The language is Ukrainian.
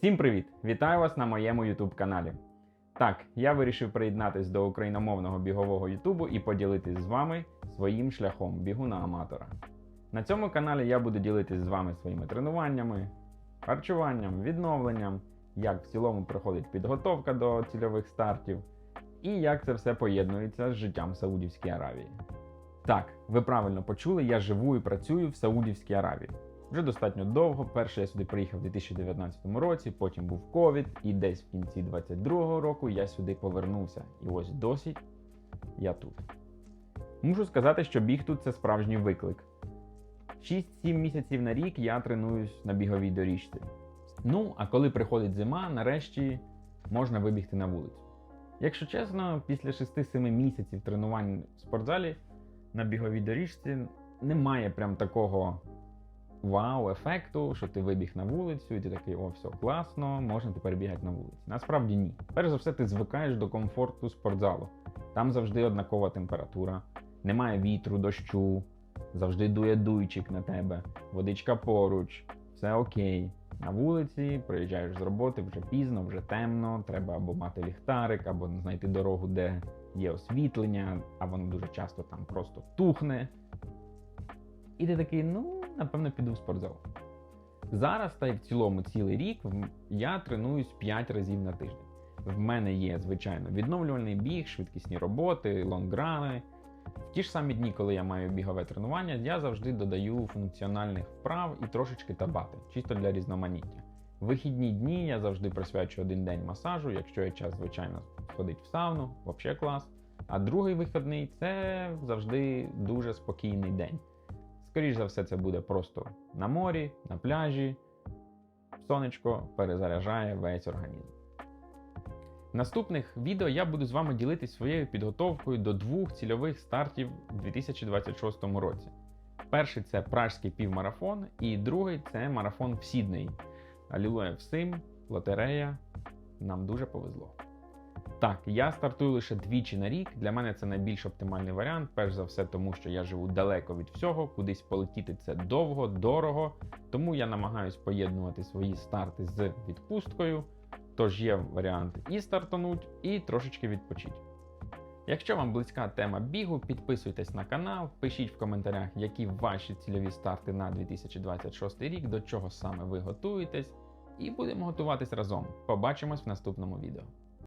Всім привіт! Вітаю вас на моєму YouTube каналі. Так, я вирішив приєднатись до україномовного бігового Ютубу і поділитись з вами своїм шляхом бігуна-аматора. На цьому каналі я буду ділитись з вами своїми тренуваннями, харчуванням, відновленням, як в цілому проходить підготовка до цільових стартів, і як це все поєднується з життям в Саудівській Аравії. Так, ви правильно почули, я живу і працюю в Саудівській Аравії. Вже достатньо довго. Перше я сюди приїхав у 2019 році, потім був ковід, і десь в кінці 2022 року я сюди повернувся. І ось досі я тут. Мушу сказати, що біг тут це справжній виклик. 6-7 місяців на рік я тренуюсь на біговій доріжці. Ну, а коли приходить зима, нарешті можна вибігти на вулицю. Якщо чесно, після 6-7 місяців тренувань в спортзалі на біговій доріжці немає прям такого вау-ефекту, що ти вибіг на вулицю, і ти такий, о, все класно, можна тепер бігати на вулиці. Насправді ні. Перш за все, ти звикаєш до комфорту спортзалу. Там завжди однакова температура, немає вітру, дощу, завжди дує дуйчик на тебе, водичка поруч, все окей. На вулиці приїжджаєш з роботи вже пізно, вже темно. Треба або мати ліхтарик, або знайти дорогу, де є освітлення, а воно дуже часто там просто тухне. І ти такий, ну, напевно, піду в спортзал. Зараз та й в цілому цілий рік я тренуюсь 5 разів на тиждень. В мене є, звичайно, відновлювальний біг, швидкісні роботи, лонграни. В ті ж самі дні, коли я маю бігове тренування, я завжди додаю функціональних вправ і трошечки табати, чисто для різноманіття. Вихідні дні я завжди присвячую один день масажу, якщо є час, звичайно, сходить в сауну, взагалі клас. А другий вихідний це завжди дуже спокійний день. Скоріше за все, це буде просто на морі, на пляжі. Сонечко перезаряджає весь організм. В наступних відео я буду з вами ділитися своєю підготовкою до двох цільових стартів у 2026 році. Перший це пражський півмарафон, і другий це марафон в Сіднеї. Алілуя всім, лотерея. Нам дуже повезло. Так, я стартую лише двічі на рік. Для мене це найбільш оптимальний варіант. Перш за все, тому що я живу далеко від всього, кудись полетіти це довго, дорого. Тому я намагаюсь поєднувати свої старти з відпусткою. Тож є варіант і стартануть, і трошечки відпочити. Якщо вам близька тема бігу, підписуйтесь на канал, пишіть в коментарях, які ваші цільові старти на 2026 рік, до чого саме ви готуєтесь, і будемо готуватись разом. Побачимось в наступному відео.